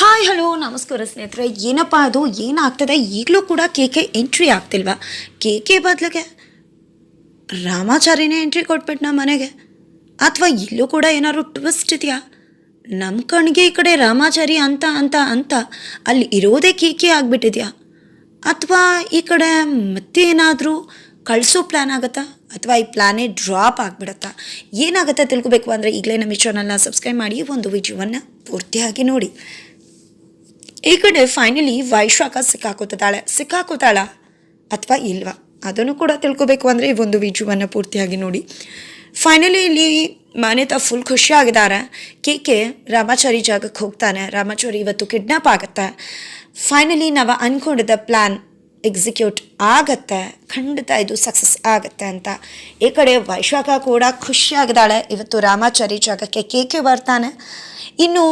Hi hello ನಮಸ್ಕಾರ ಸ್ನೇಹಿತರೆ. ಏನಪ್ಪ ಅದು? ಏನಾಗ್ತದೆ? ಈಗಲೂ ಕೂಡ ಕೆ ಕೆ ಎಂಟ್ರಿ ಆಗ್ತಿಲ್ವಾ? ಕೆ ಕೆ ಬದಲಿಗೆ ರಾಮಾಚಾರಿನೇ ಎಂಟ್ರಿ ಕೊಟ್ಬಿಟ್ಟು ನಮ್ಮ ಮನೆಗೆ. ಅಥವಾ ಇಲ್ಲೂ ಕೂಡ ಏನಾದ್ರು ಟ್ವಿಸ್ಟ್ ಇದೆಯಾ? ನಮ್ಮ ಕಣ್ಗೆ ಈ ಕಡೆ ರಾಮಾಚಾರಿ ಅಂತ ಅಂತ ಅಂತ. ಅಲ್ಲಿ ಇರೋದೇ ಕೆ ಕೆ ಆಗಿಬಿಟ್ಟಿದೆಯಾ? ಅಥವಾ ಈ ಕಡೆ ಮತ್ತೆ ಏನಾದರೂ ಕಳಿಸೋ ಪ್ಲ್ಯಾನ್ ಆಗುತ್ತಾ? ಅಥವಾ ಈ ಪ್ಲ್ಯಾನೇ ಡ್ರಾಪ್ ಆಗಿಬಿಡತ್ತಾ? ಏನಾಗುತ್ತೆ ತಿಳ್ಕೊಬೇಕು ಅಂದರೆ ಈಗಲೇ ನಮ್ಮ ಈ ಚಾನಲ್ನ ಸಬ್ಸ್ಕ್ರೈಬ್ ಮಾಡಿ, ಒಂದು ವಿಡಿಯೋವನ್ನು ಪೂರ್ತಿಯಾಗಿ ನೋಡಿ. ಈ ಕಡೆ ಫೈನಲಿ ವೈಶಾಖ ಸಿಕ್ಕಾಕೋತಾಳೆ ಸಿಕ್ಕಾಕೋತಾಳ ಅಥವಾ ಇಲ್ವಾ? ಅದನ್ನು ಕೂಡ ತಿಳ್ಕೊಬೇಕು ಅಂದರೆ ಈ ಒಂದು ವಿಜುವನ್ನು ಪೂರ್ತಿಯಾಗಿ ನೋಡಿ. ಫೈನಲಿ ಇಲ್ಲಿ ಮಾನ್ಯತಾ ಫುಲ್ ಖುಷಿಯಾಗಿದ್ದಾರೆ ಕೆ ಕೆ ರಾಮಾಚಾರಿ ಜಾಗಕ್ಕೆ ಹೋಗ್ತಾನೆ. ರಾಮಾಚಾರಿ ಇವತ್ತು ಕಿಡ್ನಾಪ್ ಆಗುತ್ತೆ. ಫೈನಲಿ ನಾವು ಅಂದ್ಕೊಂಡಿದ್ದ ಪ್ಲ್ಯಾನ್ ಎಕ್ಸಿಕ್ಯೂಟ್ ಆಗತ್ತೆ. ಖಂಡಿತ ಇದು ಸಕ್ಸಸ್ ಆಗತ್ತೆ ಅಂತ. ಈ ಕಡೆ ವೈಶಾಖ ಕೂಡ ಖುಷಿಯಾಗಿದ್ದಾಳೆ ಇವತ್ತು ರಾಮಾಚಾರಿ ಜಾಗಕ್ಕೆ ಕೆ ಕೆ ಬರ್ತಾನೆ. ಇನ್ನು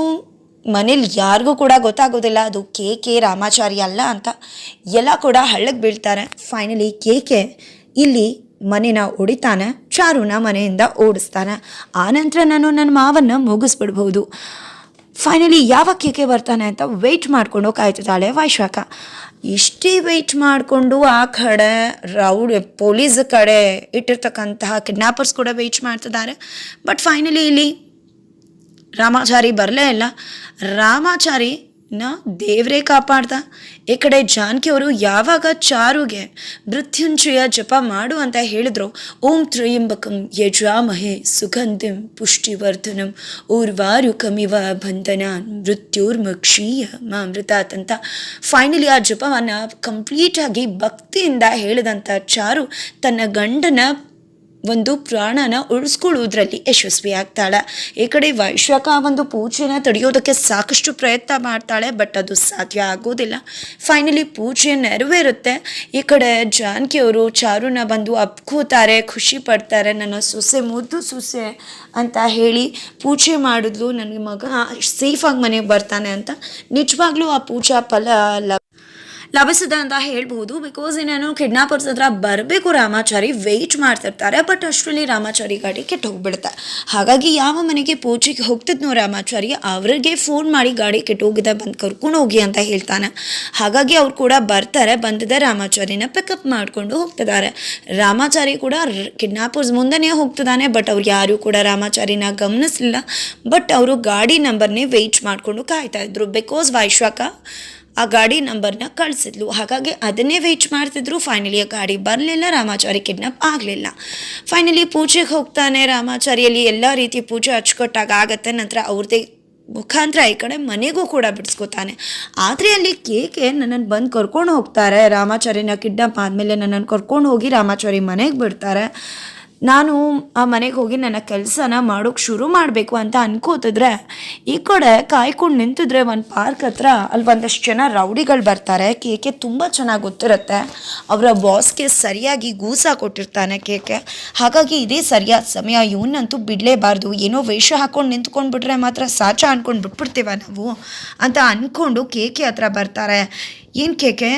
ಮನೇಲಿ ಯಾರಿಗೂ ಕೂಡ ಗೊತ್ತಾಗೋದಿಲ್ಲ, ಅದು ಕೆ ಕೆ ರಾಮಾಚಾರಿ ಅಲ್ಲ ಅಂತ. ಎಲ್ಲ ಕೂಡ ಹಳ್ಳಕ್ಕೆ ಬೀಳ್ತಾರೆ. ಫೈನಲಿ ಕೆ ಕೆ ಇಲ್ಲಿ ಮನೆನ ಹೊಡಿತಾನೆ, ಚಾರುನ ಮನೆಯಿಂದ ಓಡಿಸ್ತಾನೆ. ಆನಂತರ ನಾನು ನನ್ನ ಮಾವನ್ನು ಮುಗಿಸ್ಬಿಡ್ಬೋದು ಫೈನಲಿ ಯಾವ ಕೆ ಕೆ ಬರ್ತಾನೆ ಅಂತ ವೆಯ್ಟ್ ಮಾಡಿಕೊಂಡು ಕಾಯ್ತಿದ್ದಾಳೆ ವೈಶಾಖ. ಇಷ್ಟೇ ವೆಯ್ಟ್ ಮಾಡಿಕೊಂಡು ಆ ಕಡೆ, ರೌಡ್, ಪೊಲೀಸ್ ಕಡೆ ಇಟ್ಟಿರ್ತಕ್ಕಂತಹ ಕಿಡ್ನಾಪರ್ಸ್ ಕೂಡ ವೆಯ್ಟ್ ಮಾಡ್ತಿದ್ದಾರೆ. ಬಟ್ ಫೈನಲಿ ಇಲ್ಲಿ ರಾಮಾಚಾರಿ ಬರಲೇ ಇಲ್ಲ. ರಾಮಾಚಾರಿ ನ ದೇವರೇ ಕಾಪಾಡ್ದ. ಈ ಕಡೆ ಜಾನಕಿಯವರು ಯಾವಾಗ ಚಾರುಗೆ ಮೃತ್ಯುಂಜಯ ಜಪ ಮಾಡು ಅಂತ ಹೇಳಿದ್ರು. ಓಂ ತ್ರಯಂಬಕಂ ಯಜಾಮಹೆ ಸುಗಂಧಿಂ ಪುಷ್ಟಿವರ್ಧನಂ ಊರ್ವಾರುಕಮಿವ ಬಂಧನ ಮೃತ್ಯುರ್ಮಕ್ಷೀಯ ಮಾಮೃತಾತ್ ಅಂತ. ಫೈನಲಿ ಆ ಜಪವನ್ನು ಕಂಪ್ಲೀಟಾಗಿ ಭಕ್ತಿಯಿಂದ ಹೇಳಿದಂಥ ಚಾರು ತನ್ನ ಗಂಡನ ಒಂದು ಪ್ರಾಣನ ಉಳಿಸ್ಕೊಳ್ಳೋದ್ರಲ್ಲಿ ಯಶಸ್ವಿ ಆಗ್ತಾಳೆ ಈ ಕಡೆ ವೈಶ್ವಕ ಒಂದು ಪೂಜೆನ ತಡೆಯೋದಕ್ಕೆ ಸಾಕಷ್ಟು ಪ್ರಯತ್ನ ಮಾಡ್ತಾಳೆ, ಬಟ್ ಅದು ಸಾಧ್ಯ ಆಗೋದಿಲ್ಲ. ಫೈನಲಿ ಪೂಜೆ ನೆರವೇರುತ್ತೆ. ಈ ಕಡೆ ಜಾನಕಿಯವರು ಚಾರುನ ಬಂದು ಅಪ್ಕೋತಾರೆ, ಖುಷಿ ಪಡ್ತಾರೆ, ನನ್ನ ಸೊಸೆ ಮುದ್ದು ಸೊಸೆ ಅಂತ ಹೇಳಿ ಪೂಜೆ ಮಾಡಿದ್ಲು. ನನಗೆ ಮಗ ಸೇಫಾಗಿ ಮನೆಗೆ ಬರ್ತಾನೆ ಅಂತ. ನಿಜವಾಗ್ಲೂ ಆ ಪೂಜಾ ಫಲ ಲಭಿಸಿದೆ ಅಂತ ಹೇಳ್ಬೋದು ಬಿಕಾಸ್ ಇನ್ನೇನು ಕಿಡ್ನಾಪರ್ಸ್ ಹತ್ರ ಬರಬೇಕು ರಾಮಾಚಾರಿ ವೆಯ್ಟ್ ಮಾಡ್ತಿರ್ತಾರೆ. ಬಟ್ ಅಷ್ಟರಲ್ಲಿ ರಾಮಾಚಾರಿ ಗಾಡಿ ಕೆಟ್ಟು ಹೋಗ್ಬಿಡುತ್ತೆ ಹಾಗಾಗಿ ಯಾವ ಮನೆಗೆ ಪೂಜೆಗೆ ಹೋಗ್ತಿದ್ನೋ ರಾಮಾಚಾರಿ, ಅವ್ರಿಗೆ ಫೋನ್ ಮಾಡಿ ಗಾಡಿ ಕೆಟ್ಟೋಗಿದೆ, ಬಂದು ಕರ್ಕೊಂಡು ಹೋಗಿ ಅಂತ ಹೇಳ್ತಾನೆ. ಹಾಗಾಗಿ ಅವ್ರು ಕೂಡ ಬರ್ತಾರೆ, ಬಂದಿದೆ ರಾಮಾಚಾರಿನ ಪಿಕಪ್ ಮಾಡಿಕೊಂಡು ಹೋಗ್ತಿದ್ದಾರೆ. ರಾಮಾಚಾರಿ ಕೂಡ ಕಿಡ್ನಾಪರ್ಸ್ ಮುಂದೆನೇ ಹೋಗ್ತಿದ್ದಾನೆ ಬಟ್ ಅವ್ರು ಯಾರು ಕೂಡ ರಾಮಾಚಾರಿನ ಗಮನಿಸಲಿಲ್ಲ. ಬಟ್ ಅವರು ಗಾಡಿ ನಂಬರ್ನೇ ವೆಯ್ಟ್ ಮಾಡಿಕೊಂಡು ಕಾಯ್ತಾ ಇದ್ರು. ಬಿಕಾಸ್ ವೈಶ್ವಾಕ ಆ ಗಾಡಿ ನಂಬರ್ನ ಕಳಿಸಿದ್ಲು. ಹಾಗಾಗಿ ಅದನ್ನೇ ವೆಯ್ಟ್ ಮಾಡ್ತಿದ್ರು. ಫೈನಲಿ ಆ ಗಾಡಿ ಬರಲಿಲ್ಲ. ರಾಮಾಚಾರಿ ಕಿಡ್ನಾಪ್ ಆಗಲಿಲ್ಲ. ಫೈನಲಿ ಪೂಜೆಗೆ ಹೋಗ್ತಾನೆ. ರಾಮಾಚಾರಿಯಲ್ಲಿ ಎಲ್ಲ ರೀತಿ ಪೂಜೆ ಅಚ್ಚುಕಟ್ಟಾಗಿ ಆಗತ್ತೆ. ನಂತರ ಅವ್ರದ್ದೇ ಮುಖಾಂತರ ಈ ಕಡೆ ಮನೆಗೂ ಕೂಡ ಬಿಡಿಸ್ಕೊತಾನೆ. ಆದರೆ ಅಲ್ಲಿ ಕೇಕೆ ನನ್ನನ್ನು ಬಂದು ಕರ್ಕೊಂಡು ಹೋಗ್ತಾರೆ. ರಾಮಾಚಾರಿನ ಕಿಡ್ನಾಪ್ ಆದಮೇಲೆ ನನ್ನನ್ನು ಕರ್ಕೊಂಡು ಹೋಗಿ ರಾಮಾಚಾರಿ ಮನೆಗೆ ಬಿಡ್ತಾರೆ. ನಾನು ಆ ಮನೆಗೆ ಹೋಗಿ ನನ್ನ ಕೆಲಸನ ಮಾಡೋಕ್ಕೆ ಶುರು ಮಾಡಬೇಕು ಅಂತ ಅನ್ಕೋತಿದ್ರೆ, ಈ ಕಡೆ ಕಾಯ್ಕೊಂಡು ನಿಂತಿದ್ರೆ ಒಂದು ಪಾರ್ಕ್ ಹತ್ರ ಅಲ್ಲಿ ಒಂದಷ್ಟು ಜನ ರೌಡಿಗಳು ಬರ್ತಾರೆ. ಕೇಕೆ ತುಂಬ ಚೆನ್ನಾಗಿ ಗೊತ್ತಿರುತ್ತೆ. ಅವರ ಬಾಸ್ಗೆ ಸರಿಯಾಗಿ ಗೂಸ ಕೊಟ್ಟಿರ್ತಾನೆ ಕೇಕೆ. ಹಾಗಾಗಿ ಇದೇ ಸರಿಯಾದ ಸಮಯ. ಇವನ್ನಂತೂ ಬಿಡಲೇಬಾರ್ದು. ಏನೋ ವೇಷ ಹಾಕ್ಕೊಂಡು ನಿಂತ್ಕೊಂಡು ಬಿಟ್ರೆ ಮಾತ್ರ ಸಾಚ ಅಂದ್ಕೊಂಡು ಬಿಟ್ಬಿಡ್ತೀವ ನಾವು ಅಂತ ಅಂದ್ಕೊಂಡು ಕೇಕೆ ಹತ್ರ ಬರ್ತಾರೆ. ಏನು ಕೇಕೆ?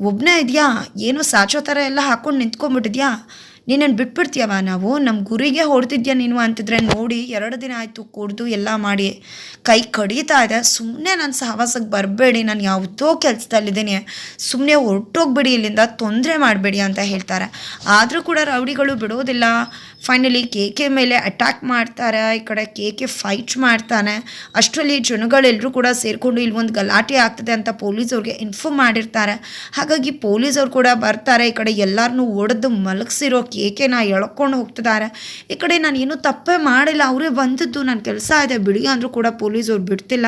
ಒಬ್ಬನೇ ಇದೆಯಾ? ಏನೋ ಸಾಚೋ ಥರ ಎಲ್ಲ ಹಾಕ್ಕೊಂಡು ನಿಂತ್ಕೊಂಡ್ಬಿಟ್ಟಿದ್ಯಾ? ನೀನನ್ನು ಬಿಟ್ಬಿಡ್ತೀಯವ ನಾವು? ನಮ್ಮ ಗುರಿಗೆ ಹೊಡೆದಿದ್ಯಾ ನೀನು ಅಂತಿದ್ರೆ ನೋಡಿ, ಎರಡು ದಿನ ಆಯಿತು ಕುಡ್ದು ಎಲ್ಲ ಮಾಡಿ. ಕೈ ಕಡಿತಾ ಇದೆ. ಸುಮ್ಮನೆ ನನ್ನ ಸಹವಾಸಕ್ಕೆ ಬರಬೇಡಿ, ನಾನು ಯಾವುದೋ ಕೆಲಸದಲ್ಲಿದ್ದೀನಿ. ಸುಮ್ಮನೆ ಹೊರಟೋಗ್ಬಿಡಿ, ಇಲ್ಲಿಂದ ತೊಂದರೆ ಮಾಡಬೇಡಿ ಅಂತ ಹೇಳ್ತಾರೆ. ಆದರೂ ಕೂಡ ರೌಡಿಗಳು ಬಿಡೋದಿಲ್ಲ. ಫೈನಲಿ ಕೇಕೆ ಮೇಲೆ ಅಟ್ಯಾಕ್ ಮಾಡ್ತಾರೆ. ಈ ಕಡೆ ಕೇಕೆ ಫೈಟ್ ಮಾಡ್ತಾನೆ. ಅಷ್ಟರಲ್ಲಿ ಜನಗಳೆಲ್ಲರೂ ಕೂಡ ಸೇರಿಕೊಂಡು ಇಲ್ಲಿ ಒಂದು ಗಲಾಟೆ ಆಗ್ತದೆ ಅಂತ ಪೊಲೀಸವ್ರಿಗೆ ಇನ್ಫಾರ್ಮ್ ಮಾಡಿರ್ತಾರೆ. ಹಾಗಾಗಿ ಪೊಲೀಸವ್ರು ಕೂಡ ಬರ್ತಾರೆ. ಈ ಕಡೆ ಎಲ್ಲರನ್ನೂ ಒಡೆದು ಮಲಗಿಸಿರೋ ಕೇಕೆನ ಎಳ್ಕೊಂಡು ಹೋಗ್ತಿದ್ದಾರೆ ಈ ಕಡೆ ನಾನು ಏನೂ ತಪ್ಪೇ ಮಾಡಿಲ್ಲ. ಅವರೇ ಬಂದದ್ದು ನನ್ನ ಕೆಲಸ ಇದೆ, ಬಿಡಿ ಅಂದರೂ ಕೂಡ ಪೊಲೀಸವ್ರು ಬಿಡ್ತಿಲ್ಲ.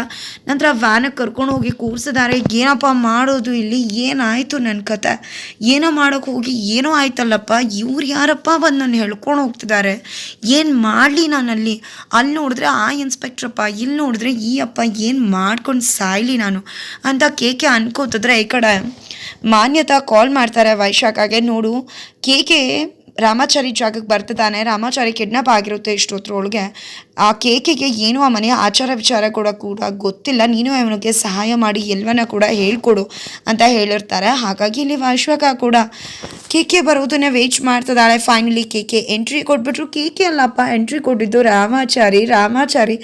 ನಂತರ ವ್ಯಾನಿಗೆ ಕರ್ಕೊಂಡು ಹೋಗಿ ಕೂರಿಸಿದ್ದಾರೆ ಏನಪ್ಪ ಮಾಡೋದು ಇಲ್ಲಿ? ಏನಾಯಿತು ನನ್ನ ಕತೆ? ಏನೋ ಮಾಡೋಕೆ ಹೋಗಿ ಏನೋ ಆಯ್ತಲ್ಲಪ್ಪ? ಇವ್ರು ಯಾರಪ್ಪ ಬಂದು ನಾನು ಹೇಳ್ಕೊಂಡು ಹೋಗ್ತಿದ್ದಾರೆ ಏನು ಮಾಡಲಿ ನಾನಲ್ಲಿ? ಅಲ್ಲಿ ನೋಡಿದ್ರೆ ಆ ಇನ್ಸ್ಪೆಕ್ಟ್ರಪ್ಪ, ಇಲ್ಲಿ ನೋಡಿದ್ರೆ ಈ ಅಪ್ಪ ಏನು ಮಾಡ್ಕೊಂಡು ಸಾಯ್ಲಿ ನಾನು? ಅಂತ ಕೇಕೆ ಅನ್ಕೋತಿದ್ರೆ ಈ ಕಡೆ ಮಾನ್ಯತಾ ಕಾಲ್ ಮಾಡ್ತಾರೆ ವೈಶಾಖಾಗೆ. ನೋಡು ಕೇಕೆ ರಾಮಾಚಾರಿ ಜಾಗಕ್ಕೆ ಬರ್ತಿದ್ದಾನೆ ರಾಮಾಚಾರಿ ಕಿಡ್ನಾಪ್ ಆಗಿರುತ್ತೆ ಇಷ್ಟೊತ್ತರೊಳಗೆ ಆ ಕೇಕಿಗೆ ಏನು, ಆ ಮನೆಯ ಆಚಾರ ವಿಚಾರ ಕೂಡ ಕೂಡ ಗೊತ್ತಿಲ್ಲ. ನೀನು ಅವನಿಗೆ ಸಹಾಯ ಮಾಡಿ ಎಲ್ಲವನ್ನ ಕೂಡ ಹೇಳ್ಕೊಡು ಅಂತ ಹೇಳಿರ್ತಾರೆ. ಹಾಗಾಗಿ ಇಲ್ಲಿ ವಾಶ್ವಕ ಕೂಡ ಕೇಕೆ ಬರೋದನ್ನ ವೇಟ್ ಮಾಡ್ತಿದ್ದಾಳೆ. ಫೈನಲಿ ಕೇಕೆ ಎಂಟ್ರಿ ಕೊಟ್ಬಿಟ್ರು. ಕೇಕೆ ಅಲ್ಲಪ್ಪ ಎಂಟ್ರಿ ಕೊಟ್ಟಿದ್ದು ರಾಮಾಚಾರಿ. ರಾಮಾಚಾರಿ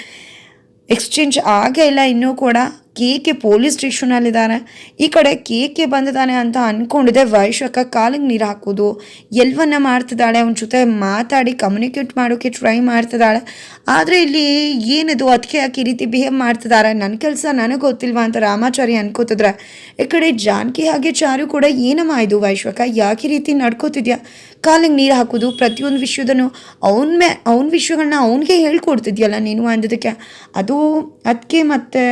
ಎಕ್ಸ್ಚೇಂಜ್ ಆಗೇ ಇಲ್ಲ ಇನ್ನೂ ಕೂಡ. ಕೆ ಕೆ ಪೊಲೀಸ್ ಸ್ಟೇಷನಲ್ಲಿದ್ದಾನೆ. ಈ ಕಡೆ ಕೆ ಕೆ ಬಂದಿದ್ದಾನೆ ಅಂತ ಅಂದ್ಕೊಂಡಿದ್ದೆ ವೈಶಕ ಕಾಲಿಗೆ ನೀರು ಹಾಕೋದು. ಎಲ್ವನ್ನ ಮಾಡ್ತಿದ್ದಾಳೆ. ಅವನ ಜೊತೆ ಮಾತಾಡಿ ಕಮ್ಯುನಿಕೇಟ್ ಮಾಡೋಕ್ಕೆ ಟ್ರೈ ಮಾಡ್ತಿದ್ದಾಳೆ. ಆದರೆ ಇಲ್ಲಿ ಏನಿದು? ಅದಕ್ಕೆ ಯಾಕೆ ಈ ರೀತಿ ಬಿಹೇವ್ ಮಾಡ್ತಿದ್ದಾರೆ? ನನ್ನ ಕೆಲಸ ನನಗೆ ಗೊತ್ತಿಲ್ವಾ ಅಂತ ರಾಮಾಚಾರಿ ಅನ್ಕೋತಿದ್ರೆ. ಈ ಕಡೆ ಜಾನಕಿ ಹಾಗೆ ಚಾರು ಕೂಡ ಏನಮ್ಮ ಇದು ವೈಶ್ವಕ ಯಾಕೆ ರೀತಿ ನಡ್ಕೋತಿದ್ಯಾ? ಕಾಲಿಗೆ ನೀರು ಹಾಕೋದು ಪ್ರತಿಯೊಂದು ವಿಷಯದನ್ನು ಅವನ ಮೇ, ಅವನ ವಿಷಯಗಳನ್ನ ಅವನಿಗೆ ಹೇಳ್ಕೊಡ್ತಿದ್ಯಲ್ಲ ನೀನು ಅಂದಿದ್ದಕ್ಕೆ. ಅದು ಅದಕ್ಕೆ ಮತ್ತೆ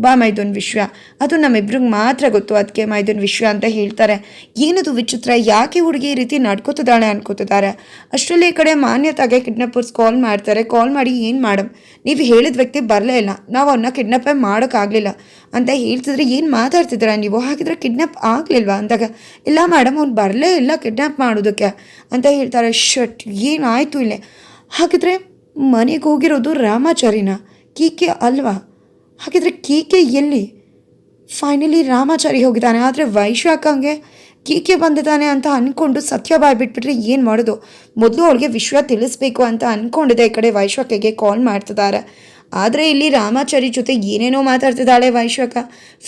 ಬಾ ಮೈದೊಂದು ವಿಶ್ವ. ಅದು ನಮ್ಮಿಬ್ರಿಗೆ ಮಾತ್ರ ಗೊತ್ತು ಅದಕ್ಕೆ ಮೈದೊಂದು ವಿಶ್ವ ಅಂತ ಹೇಳ್ತಾರೆ. ಏನದು ವಿಚಿತ್ರ, ಯಾಕೆ ಹುಡುಗಿ ಈ ರೀತಿ ನಡ್ಕೋತಿದ್ದಾಳೆ ಅನ್ಕೋತಿದ್ದಾರೆ. ಅಷ್ಟರಲ್ಲಿ ಈ ಕಡೆ ಮಾನ್ಯತಾಗೆ ಕಿಡ್ನಾಪರ್ಸ್ ಕಾಲ್ ಮಾಡ್ತಾರೆ. ಕಾಲ್ ಮಾಡಿ ಏನು ಮಾಡಮ್ ನೀವು ಹೇಳಿದ ವ್ಯಕ್ತಿ ಬರಲೇ ಇಲ್ಲ. ನಾವು ಅವನ್ನ ಕಿಡ್ನಾಪೇ ಮಾಡೋಕ್ಕಾಗಲಿಲ್ಲ. ಅಂತ ಹೇಳ್ತಿದ್ರೆ ಏನು ಮಾತಾಡ್ತಿದ್ದೀರಾ ನೀವು? ಹಾಗಿದ್ರೆ ಕಿಡ್ನಾಪ್ ಆಗಲಿಲ್ವಾ ಅಂದಾಗ? ಇಲ್ಲ ಮೇಡಮ್ ಅವ್ನು ಬರಲೇ ಇಲ್ಲ ಕಿಡ್ನಾಪ್ ಮಾಡೋದಕ್ಕೆ ಅಂತ ಹೇಳ್ತಾರೆ. ಶಟ್ ಏನಾಯಿತು ಇಲ್ಲೇ? ಹಾಗಿದ್ರೆ ಮನೆಗೆ ಹೋಗಿರೋದು ರಾಮಾಚಾರಿನ? ಕೀಕೆ ಅಲ್ವಾ? ಹಾಗಿದ್ರೆ ಕೆ ಎಲ್ಲಿ ಫೈನಲಿ ರಾಮಾಚಾರಿ ಹೋಗಿದ್ದಾನೆ. ಆದರೆ ವೈಶಾಖಂಗೆ ಕೆ ಬಂದಿದ್ದಾನೆ ಅಂತ ಅಂದ್ಕೊಂಡು ಸತ್ಯ ಬಾಯ್ ಬಿಟ್ಬಿಟ್ರೆ ಏನು ಮಾಡೋದು? ಮೊದಲು ಅವಳಿಗೆ ವಿಶ್ವ ತಿಳಿಸ್ಬೇಕು ಅಂತ ಅಂದ್ಕೊಂಡಿದೆ ಈ ಕಡೆ ವೈಶಾಖಗೆ ಕಾಲ್ ಮಾಡ್ತಿದ್ದಾರೆ. ಆದರೆ ಇಲ್ಲಿ ರಾಮಾಚಾರಿ ಜೊತೆ ಏನೇನೋ ಮಾತಾಡ್ತಿದ್ದಾಳೆ ವೈಶಾಖ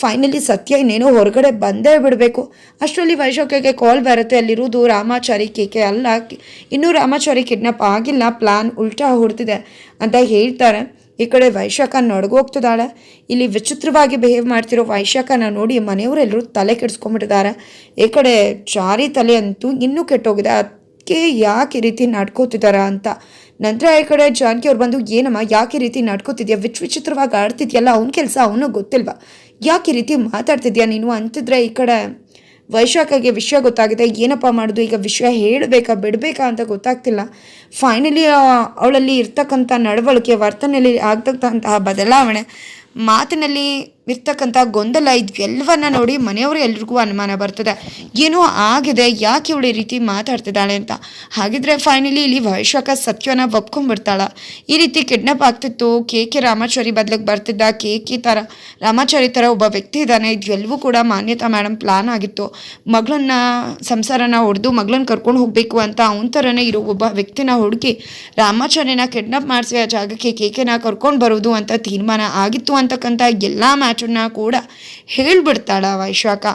ಫೈನಲಿ ಸತ್ಯ ಇನ್ನೇನೋ ಹೊರಗಡೆ ಬಂದೇ ಬಿಡಬೇಕು. ಅಷ್ಟರಲ್ಲಿ ವೈಶಾಖಗೆ ಕಾಲ್ ಬರುತ್ತೆ. ಅಲ್ಲಿರೋದು ರಾಮಾಚಾರಿ ಕೇಕೆ ಅಲ್ಲ. ಇನ್ನೂ ರಾಮಾಚಾರಿ ಕಿಡ್ನಾಪ್ ಆಗಿಲ್ಲ. ಪ್ಲಾನ್ ಉಲ್ಟಾ ಹೊಡ್ತಿದೆ ಅಂತ ಹೇಳ್ತಾರೆ. ಈ ಕಡೆ ವೈಶಾಖ ನಡ್ಗೋಗ್ತಿದ್ದಾಳೆ ಇಲ್ಲಿ ವಿಚಿತ್ರವಾಗಿ ಬಿಹೇವ್ ಮಾಡ್ತಿರೋ ವೈಶಾಖನ ನೋಡಿ ಮನೆಯವರೆಲ್ಲರೂ ತಲೆ ಕೆಡಿಸ್ಕೊಂಡ್ಬಿಟ್ಟಿದ್ದಾರೆ. ಈ ಕಡೆ ಚಾರಿ ತಲೆ ಅಂತೂ ಇನ್ನೂ ಕೆಟ್ಟೋಗಿದೆ. ಅದಕ್ಕೆ ಯಾಕೆ ಈ ರೀತಿ ನಡ್ಕೋತಿದ್ದಾರ ಅಂತ. ನಂತರ ಈ ಕಡೆ ಜಾನಕಿ ಅವ್ರು ಬಂದು, ಏನಮ್ಮ, ಯಾಕೆ ಈ ರೀತಿ ನಡ್ಕೋತಿದ್ಯಾ? ವಿಚ್ ವಿಚಿತ್ರವಾಗಿ ಆಡ್ತಿದ್ಯಲ್ಲ, ಅವ್ನ ಕೆಲಸ ಅವನು ಗೊತ್ತಿಲ್ವಾ? ಯಾಕೆ ಈ ರೀತಿ ಮಾತಾಡ್ತಿದ್ಯಾ ನೀನು? ಅಂತಿದ್ರೆ ಈ ಕಡೆ ವೈಶಾಖಗೆ ವಿಷಯ ಗೊತ್ತಾಗಿದೆ ಏನಪ್ಪ ಮಾಡೋದು, ಈಗ ವಿಷಯ ಹೇಳಬೇಕಾ, ಬಿಡಬೇಕಾ ಅಂತ ಗೊತ್ತಾಗ್ತಿಲ್ಲ. ಫೈನಲಿ ಅವಳಲ್ಲಿ ಇರ್ತಕ್ಕಂಥ ನಡವಳಿಕೆ, ವರ್ತನೆಯಲ್ಲಿ ಆಗ್ತಕ್ಕಂತಹ ಬದಲಾವಣೆ, ಮಾತಿನಲ್ಲಿ ಇರ್ತಕ್ಕಂಥ ಗೊಂದಲ ಇದೆಲ್ಲವನ್ನ ನೋಡಿ ಮನೆಯವರು ಎಲ್ರಿಗೂ ಅನುಮಾನ ಬರ್ತದೆ. ಏನೋ ಆಗಿದೆ, ಯಾಕೆ ಇವಳು ಈ ರೀತಿ ಮಾತಾಡ್ತಿದ್ದಾಳೆ ಅಂತ? ಹಾಗಿದ್ರೆ ಫೈನಲಿ ಇಲ್ಲಿ ವೈಶಾಖ ಸತ್ಯನ ಒಪ್ಕೊಂಡ್ಬಿಡ್ತಾಳ. ಈ ರೀತಿ ಕಿಡ್ನಾಪ್ ಆಗ್ತಿತ್ತು, ಕೆ ಕೆ ರಾಮಾಚಾರಿ ಬದಲಿಗೆ ಬರ್ತಿದ್ದ ಕೆ ಕೆ ಥರ ರಾಮಾಚಾರಿ ಥರ ಒಬ್ಬ ವ್ಯಕ್ತಿ ಇದ್ದಾನೆ. ಇದೆಲ್ಲವೂ ಕೂಡ ಮಾನ್ಯತಾ ಮೇಡಮ್ ಪ್ಲಾನ್ ಆಗಿತ್ತು. ಮಗಳನ್ನ, ಸಂಸಾರನ ಹೊಡೆದು ಮಗಳನ್ನ ಕರ್ಕೊಂಡು ಹೋಗಬೇಕು ಅಂತ ಅವನ ಥರನೇ ಇರೋ ಒಬ್ಬ ವ್ಯಕ್ತಿನ ಹುಡುಕಿ ರಾಮಾಚಾರ್ಯನ ಕಿಡ್ನಾಪ್ ಮಾಡಿಸಿ ಆ ಜಾಗಕ್ಕೆ ಕೆ ಕೆನ ಕರ್ಕೊಂಡು ಬರೋದು ಅಂತ ತೀರ್ಮಾನ ಆಗಿತ್ತು ಅಂತಕ್ಕಂಥ ಎಲ್ಲ ಮ್ಯಾಚನ್ನ ಕೂಡ ಹೇಳ್ಬಿಡ್ತಾಳ ವೈಶಾಖ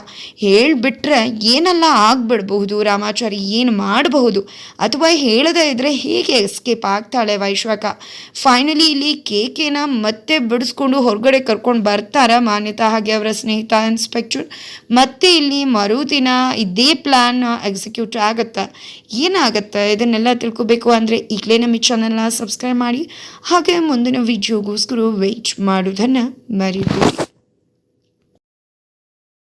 ಹೇಳಿಬಿಟ್ರೆ ಏನೆಲ್ಲ ಆಗ್ಬಿಡ್ಬಹುದು? ರಾಮಾಚಾರಿ ಏನು ಮಾಡಬಹುದು? ಅಥವಾ ಹೇಳದೇ ಇದ್ದರೆ ಹೇಗೆ ಎಸ್ಕೇಪ್ ಆಗ್ತಾಳೆ ವೈಶಾಖ ಫೈನಲಿ ಇಲ್ಲಿ ಕೇಕೆನ ಮತ್ತೆ ಬಿಡಿಸ್ಕೊಂಡು ಹೊರಗಡೆ ಕರ್ಕೊಂಡು ಬರ್ತಾರ ಮಾನ್ಯತಾ ಹಾಗೆ ಅವರ ಸ್ನೇಹಿತ ಇನ್ಸ್ಪೆಕ್ಟರ್ ಮತ್ತೆ ಇಲ್ಲಿ ಮರುದಿನ ಇದೇ ಪ್ಲಾನ್ ಎಕ್ಸಿಕ್ಯೂಟ್ ಆಗುತ್ತೆ. ಏನಾಗುತ್ತೆ? ಇದನ್ನೆಲ್ಲ ತಿಳ್ಕೊಬೇಕು ಅಂದರೆ ಈಗಲೇ ನಮ್ಮ ಈ ಚಾನಲ್ನ ಸಬ್ಸ್ಕ್ರೈಬ್ ಮಾಡಿ. ಹಾಗೆ ಮುಂದಿನ ವಿಡಿಯೋಗೋಸ್ಕರ ವೆಯ್ಟ್ ಮಾಡೋದನ್ನು ಮರಿಬೇಡಿ.